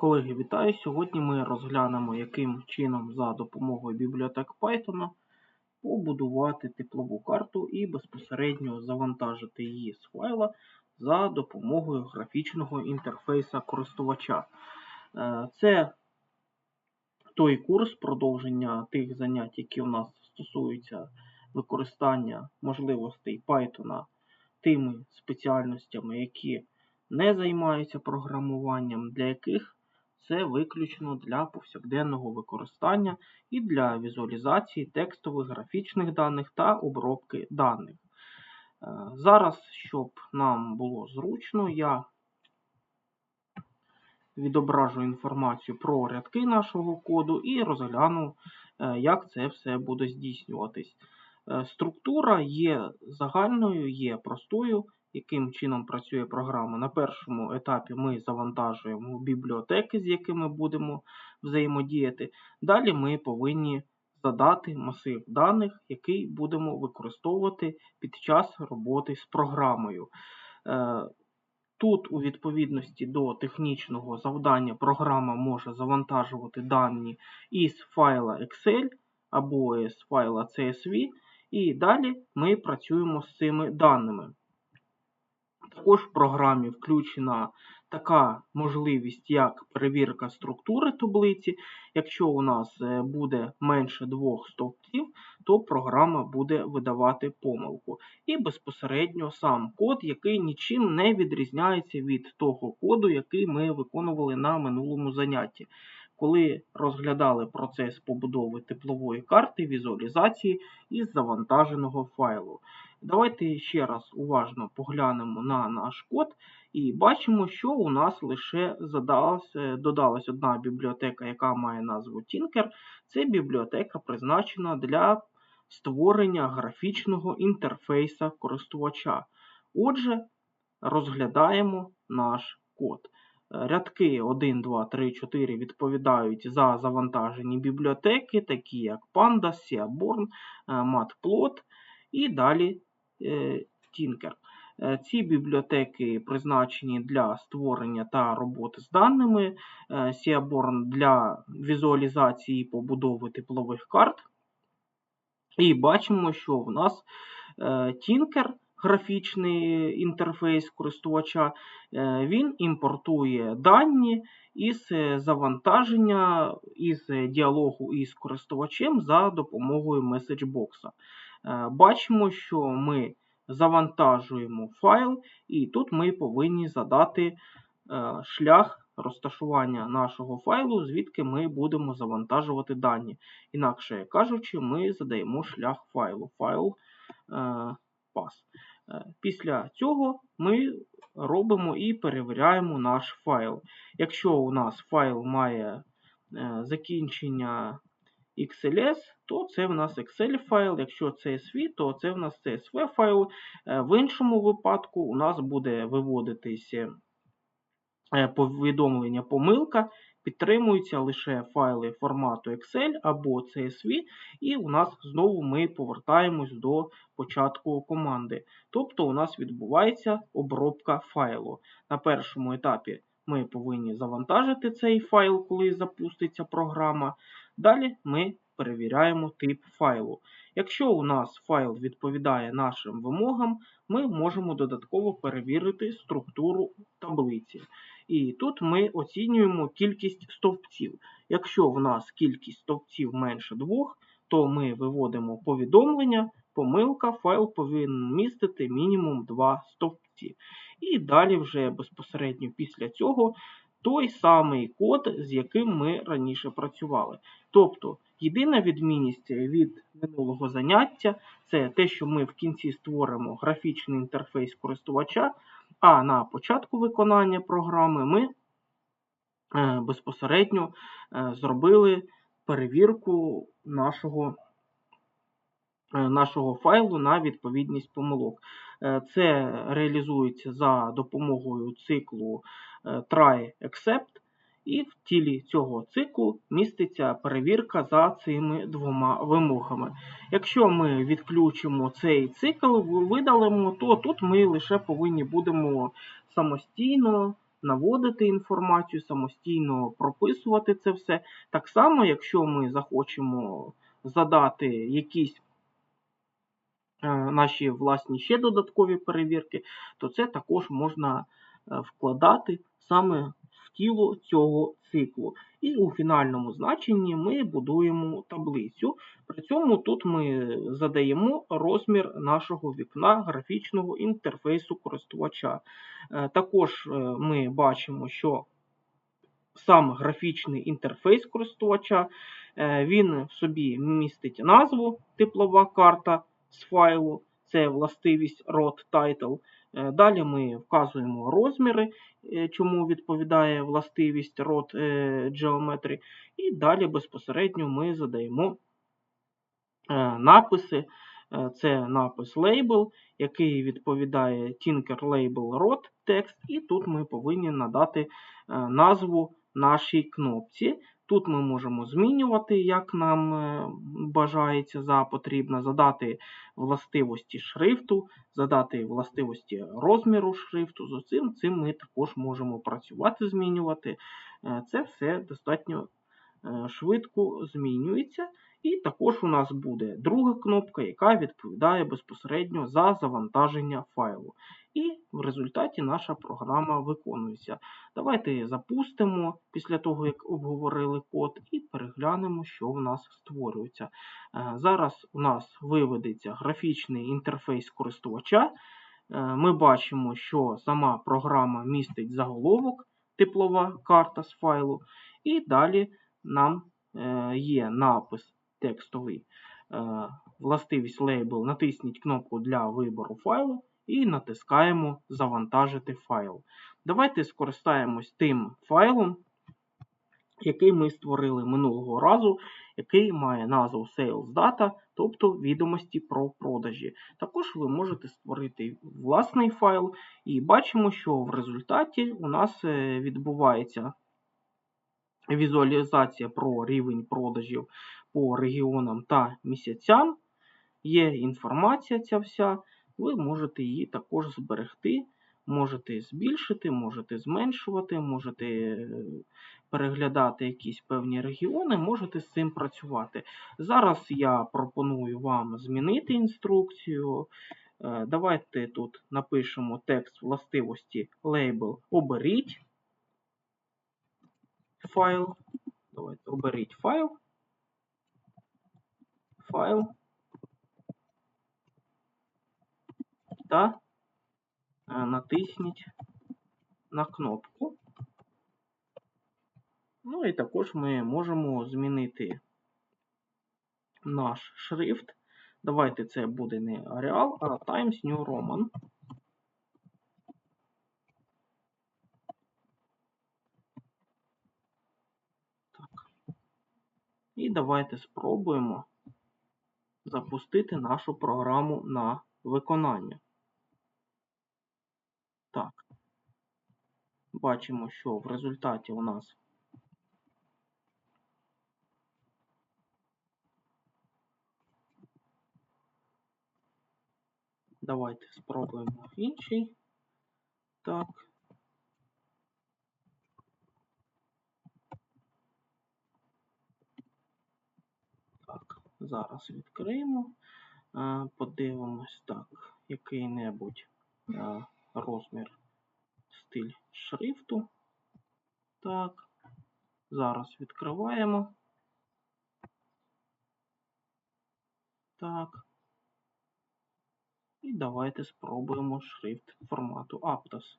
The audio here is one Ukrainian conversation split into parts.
Колеги, вітаю! Сьогодні ми розглянемо, яким чином за допомогою бібліотек Python побудувати теплову карту і безпосередньо завантажити її з файла за допомогою графічного інтерфейса користувача. Е, Це той курс продовження тих занять, які у нас стосуються використання можливостей Python тими спеціальностями, які не займаються програмуванням, для яких це виключно для повсякденного використання і для візуалізації текстових графічних даних та обробки даних. Е, зараз, щоб нам було зручно, я відображу інформацію про рядки нашого коду і розгляну, е, як це все буде здійснюватись. Е, структура є загальною, є простою яким чином працює програма. На першому етапі ми завантажуємо бібліотеки, з якими будемо взаємодіяти. Далі ми повинні задати масив даних, який будемо використовувати під час роботи з програмою. Е, тут, у відповідності до технічного завдання, програма може завантажувати дані із файла Excel або з файла CSV, і далі ми працюємо з цими даними. Також в програмі включена така можливість, як перевірка структури таблиці. Якщо у нас е, буде менше двох стовпців, то програма буде видавати помилку. І безпосередньо сам код, який нічим не відрізняється від того коду, який ми виконували на минулому занятті. Коли розглядали процес побудови теплової карти візуалізації із завантаженого файлу. Давайте ще раз уважно поглянемо на наш код і бачимо, що у нас лише задалась, додалась одна бібліотека, яка має назву Tinker. Це бібліотека призначена для створення графічного інтерфейса користувача. Отже, розглядаємо наш код. Рядки 1, 2, 3, 4 відповідають за завантажені бібліотеки, такі як Pandas, Seaborn, е, Matplot і далі Tinker. Е, ці бібліотеки призначені для створення та роботи з даними, е, Seaborn для візуалізації і побудови теплових карт. І бачимо, що в нас Tinker, графічний інтерфейс користувача, він імпортує дані із завантаження із діалогу із користувачем за допомогою меседжбокса. Е, бачимо, що ми завантажуємо файл, і тут ми повинні задати е, шлях розташування нашого файлу, звідки ми будемо завантажувати дані. Інакше кажучи, ми задаємо шлях файлу файл. Е, після цього ми робимо і перевіряємо наш файл. Якщо у нас файл має закінчення XLS, то це в нас Excel файл. Якщо CSV, то це в нас CSV файл. Е, в іншому випадку у нас буде виводитися е, повідомлення помилка. Підтримуються лише файли формату Excel або CSV, і у нас знову ми повертаємось до початку команди. Тобто у нас відбувається обробка файлу. На першому етапі ми повинні завантажити цей файл, коли запуститься програма. Далі ми перевіряємо тип файлу. Якщо у нас файл відповідає нашим вимогам, ми можемо додатково перевірити структуру таблиці. І тут ми оцінюємо кількість стовпців. Якщо в нас кількість стовпців менше двох, то ми виводимо повідомлення, помилка, файл повинен містити мінімум 2 стовпці. І далі вже безпосередньо після цього той самий код, з яким ми раніше працювали. Тобто єдина відмінність від минулого заняття це те, що ми в кінці створимо графічний інтерфейс користувача, а на початку виконання програми ми е, безпосередньо е, зробили перевірку нашого. Е, нашого файлу на відповідність помилок. Це реалізується за допомогою циклу try except, і в тілі цього циклу міститься перевірка за цими двома вимогами. Якщо ми відключимо цей цикл, видалимо, то тут ми лише повинні будемо самостійно наводити інформацію, самостійно прописувати це все. Так само, якщо ми захочемо задати якісь е, наші власні ще додаткові перевірки, то це також можна е, вкладати саме в тіло цього циклу. І у фінальному значенні ми будуємо таблицю. При цьому тут ми задаємо розмір нашого вікна графічного інтерфейсу користувача. Е, також е, ми бачимо, що сам графічний інтерфейс користувача е, він в собі містить назву теплова карта з файлу, це властивість rod title. Далі ми вказуємо розміри, чому відповідає властивість rod geometry, і далі безпосередньо ми задаємо написи. Це напис Label, який відповідає Tinker Label Rod текст, і тут ми повинні надати назву нашій кнопці. Тут ми можемо змінювати, як нам е, бажається за потрібно, задати властивості шрифту, задати властивості розміру шрифту. З цим цим ми також можемо працювати, змінювати. Е, це все достатньо е, швидко змінюється. І також у нас буде друга кнопка, яка відповідає безпосередньо за завантаження файлу. І в результаті наша програма виконується. Давайте запустимо після того, як обговорили код, і переглянемо, що в нас створюється. Е, зараз у нас виведеться графічний інтерфейс користувача. Е, ми бачимо, що сама програма містить заголовок, теплова карта з файлу, і далі нам е, є напис текстовий властивість лейбл. Натисніть кнопку для вибору файлу і натискаємо Завантажити файл. Давайте скористаємось тим файлом, який ми створили минулого разу, який має назву Sales Data, тобто відомості про продажі. Також ви можете створити власний файл, і бачимо, що в результаті у нас е, відбувається візуалізація про рівень продажів по регіонам та місяцям. Є інформація ця вся ви можете її також зберегти, можете збільшити, можете зменшувати, можете е, переглядати якісь певні регіони, можете з цим працювати. Зараз я пропоную вам змінити інструкцію. Е, давайте тут напишемо текст властивості лейбл оберіть файл. Давайте оберіть файл. Файл. та е, натисніть на кнопку. Ну і також ми можемо змінити наш шрифт. Давайте це буде не Arial, а Times New Roman. І давайте спробуємо запустити нашу програму на виконання. Так. Бачимо, що в результаті у нас Давайте спробуємо інший. Так. Так, зараз відкриємо. Подивимось так, який-небудь розмір, стиль шрифту. Так, зараз відкриваємо. Так. І давайте спробуємо шрифт формату Aptos.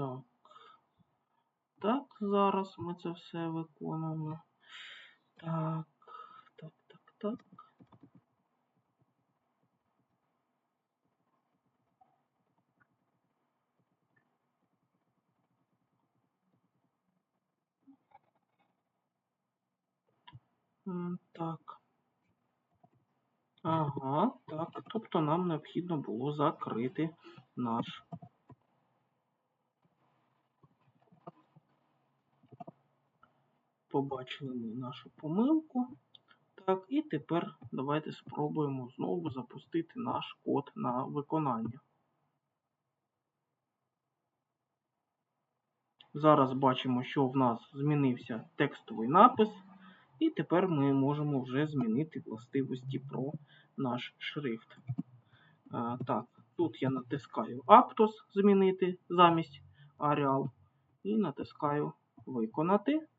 Так. Так, зараз ми це все виконуємо. Так, так, так, так. Так. Ага, так. Тобто нам необхідно було закрити наш. Побачили ми нашу помилку. Так, і тепер давайте спробуємо знову запустити наш код на виконання. Зараз бачимо, що в нас змінився текстовий напис, і тепер ми можемо вже змінити властивості про наш шрифт. А, Так, тут я натискаю Aptos змінити замість Arial і натискаю Виконати.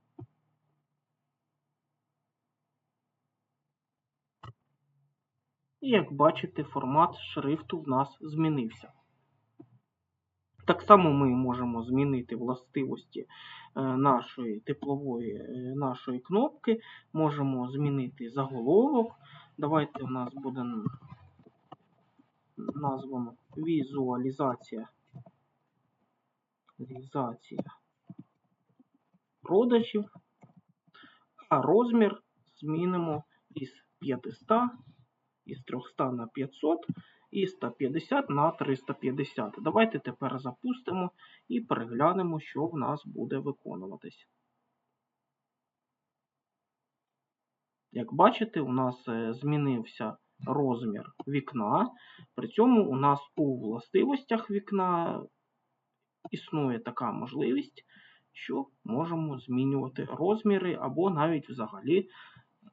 І як бачите, формат шрифту в нас змінився. Так само ми можемо змінити властивості е, нашої теплової е, нашої кнопки, можемо змінити заголовок. Давайте у нас буде названо візуалізація візуалізація продажів, а розмір змінимо із 500 із 300 на 500 і 150 на 350. Давайте тепер запустимо і переглянемо, що в нас буде виконуватись. Як бачите, у нас е, змінився розмір вікна. При цьому у нас у властивостях вікна існує така можливість, що можемо змінювати розміри або навіть взагалі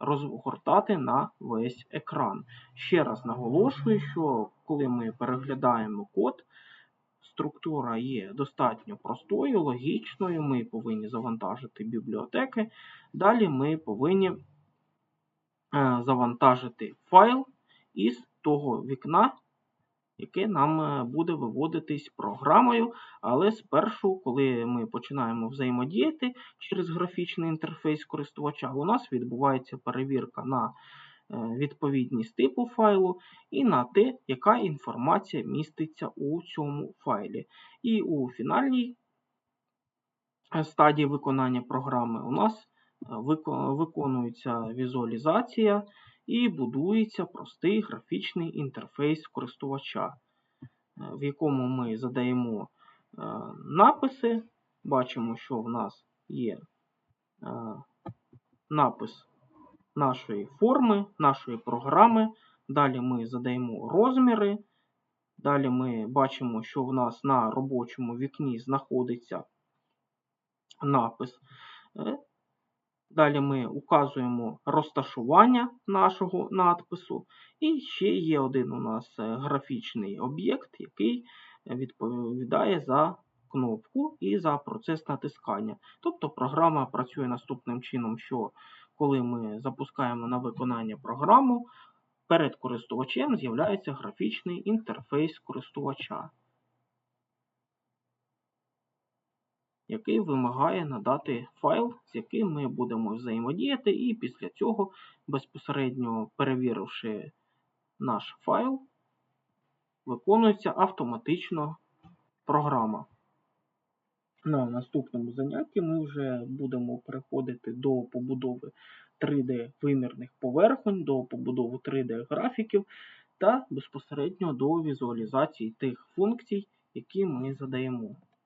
розгортати на весь екран. Ще раз наголошую, що коли ми переглядаємо код, структура є достатньо простою, логічною. Ми повинні завантажити бібліотеки. Далі ми повинні е, завантажити файл із того вікна, яке нам е, буде виводитись програмою. Але спершу, коли ми починаємо взаємодіяти через графічний інтерфейс користувача, у нас відбувається перевірка на е, відповідність типу файлу і на те, яка інформація міститься у цьому файлі. І у фінальній е, стадії виконання програми у нас виконується візуалізація і будується простий графічний інтерфейс користувача, е, в якому ми задаємо е, написи. Бачимо, що в нас є е, напис нашої форми, нашої програми. Далі ми задаємо розміри. Далі ми бачимо, що в нас на робочому вікні знаходиться напис. Далі ми указуємо розташування нашого надпису. І ще є один у нас е, графічний об'єкт, який відповідає за кнопку і за процес натискання. Тобто програма працює наступним чином, що коли ми запускаємо на виконання програму, перед користувачем з'являється графічний інтерфейс користувача. Який вимагає надати файл, з яким ми будемо взаємодіяти, і після цього, безпосередньо перевіривши наш файл, виконується автоматично програма. На наступному занятті ми вже будемо переходити до побудови 3D-вимірних поверхонь, до побудови 3D-графіків та безпосередньо до візуалізації тих функцій, які ми задаємо.